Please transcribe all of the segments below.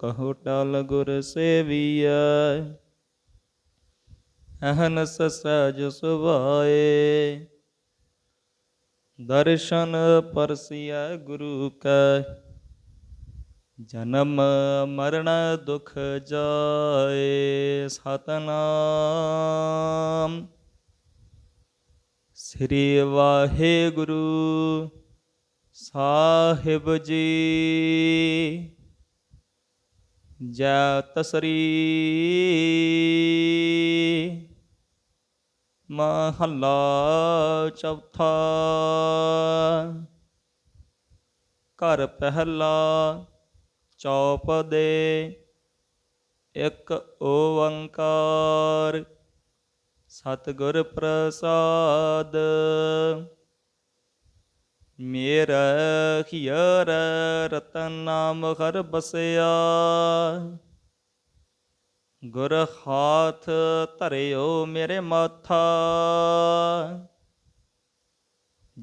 ਕਹੋ ਟਲ ਗੁਰ ਸੇਵੀਐ ਅਹਨਸ ਸਹਿਜ ਸੁਭਾਏ ਦਰਸ਼ਨ ਪਰਸਿਐ ਗੁਰੂ ਕੈ, ਜਨਮ ਮਰਨ ਦੁਖ ਜਾਏ ਸਤਨਾਮ। ਸ੍ਰੀ ਵਾਹਿਗੁਰੂ ਸਾਹਿਬ ਜੀ। ਜੈ ਤਸਰੀ। ਮਹੱਲਾ ਚੌਥਾ। ਘਰ ਪਹਿਲਾ ਚੌਪ ਦੇ। ਇੱਕ ਓੰਕਾਰ। ਸਤਿਗੁਰ ਪ੍ਰਸਾਦ। ਮੇਰਾ ਹਿਯਰ ਰਤਨ ਨਾਮ ਹਰ ਬਸਿਆ। ਗੁਰ ਹਾਥ ਧਰਿਓ ਮੇਰੇ ਮਾਥਾ।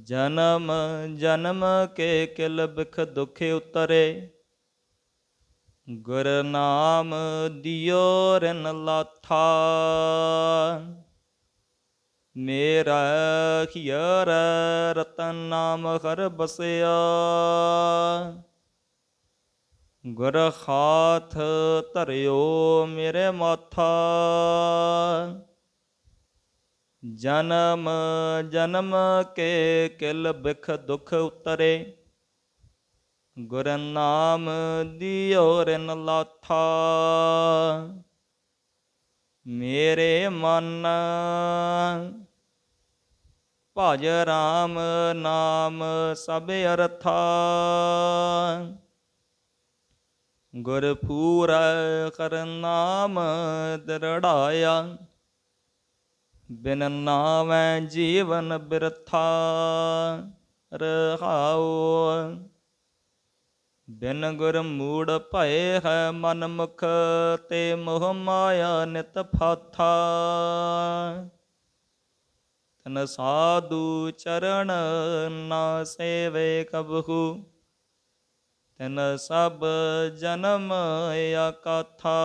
ਜਨਮ ਜਨਮ ਕੇ ਕਿਲ ਬਿਖ ਦੁਖ ਉਤਰੇ। ਗੁਰ ਨਾਮ ਦਿਓ ਰਿਨ ਲਾਥਾ। ਮੇਰਾ ਹਿਯਰ ਰਤਨ ਨਾਮ ਹਰ ਬਸਿਆ। ਗੁਰ ਹਾਥ ਧਰਿਓ ਮੇਰੇ ਮਾਥਾ। ਜਨਮ ਜਨਮ ਕੇ ਕਿਲ ਬਿਖ ਦੁਖ ਉਤਰੇ। ਗੁਰ ਨਾਮ ਦਿਓ ਰਿਨ ਲਾਥਾ। ਮੇਰੇ ਮਨ ਭਜ ਰਾਮ ਨਾਮ ਸਭ ਅਰਥਾ। ਗੁਰ ਪੂਰਾ ਕਰ ਨਾਮ ਦਰੜਾਇਆ, ਬਿਨ ਨਾਮੈ ਜੀਵਨ ਬਿਰਥਾ ਰਹਾਉ। ਬਿਨ ਗੁਰ ਮੂੜ ਭਏ ਹੈ ਮਨ ਮੁਖ, ਤੇ ਮੋਹ ਮਾਇਆ ਨਿਤ ਫਾਥਾ। ਤਨ ਸਾਧੂ ਚਰਨ ਨਾ ਸੇਵੇ ਕਬਹੂ। ਤਨ ਸਭ ਜਨਮ ਆਕਾਥਾ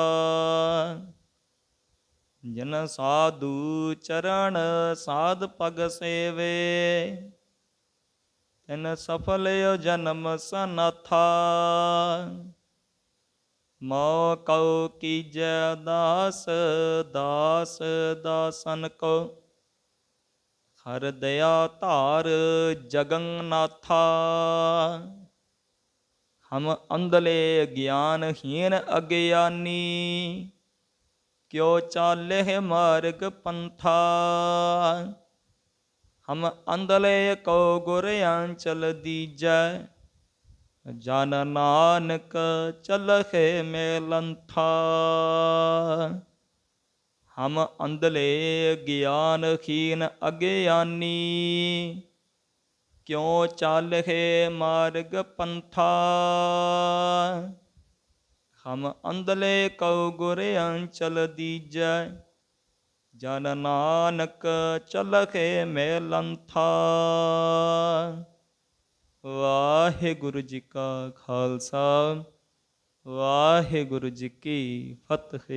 ਜਨ ਸਾਧੂ ਚਰਨ ਸਾਧ ਪਗ ਸੇਵੇ। ਤਨ ਸਫਲਿਓ ਜਨਮ ਸਨਾਥਾ। ਮੋ ਕਉ ਕੀਜੈ ਦਾਸ ਦਾਸ ਦਾਸਨ ਕੋ ਹਰ ਦਇਆ ਧਾਰ ਜਗਨਨਾਥਾ ਹਮ ਅੰਧਲੇ ਗਿਆਨਹੀਨ ਅਗਿਆਨੀ, ਕਿਉ ਚਾਲੇ ਮਾਰਗ ਪੰਥਾ। ਹਮ ਅੰਧਲੇ ਕੋ ਗੁਰ ਅੰਚਲ ਦੀਜੈ, ਜਨ ਨਾਨਕ ਚਲਖੇ ਮੇਲੰਥਾ। ਹਮ ਅੰਧਲੇ ਗਿਆਨਹੀਨ ਅਗਿਆਨੀ ਕਿਉ ਚਾਲਹਿ ਮਾਰਗ ਪੰਥਾ? ਹਮ ਅੰਧਲੇ ਕਉ ਗੁਰ ਅੰਚਲ ਦੀਜੈ, ਜਨ ਨਾਨਕ ਚਲਖੇ ਮੇਲੰਥਾ। ਵਾਹਿਗੁਰੂ ਜੀ ਕਾ ਖਾਲਸਾ, ਵਾਹਿਗੁਰੂ ਜੀ ਕੀ ਫਤਿਹ।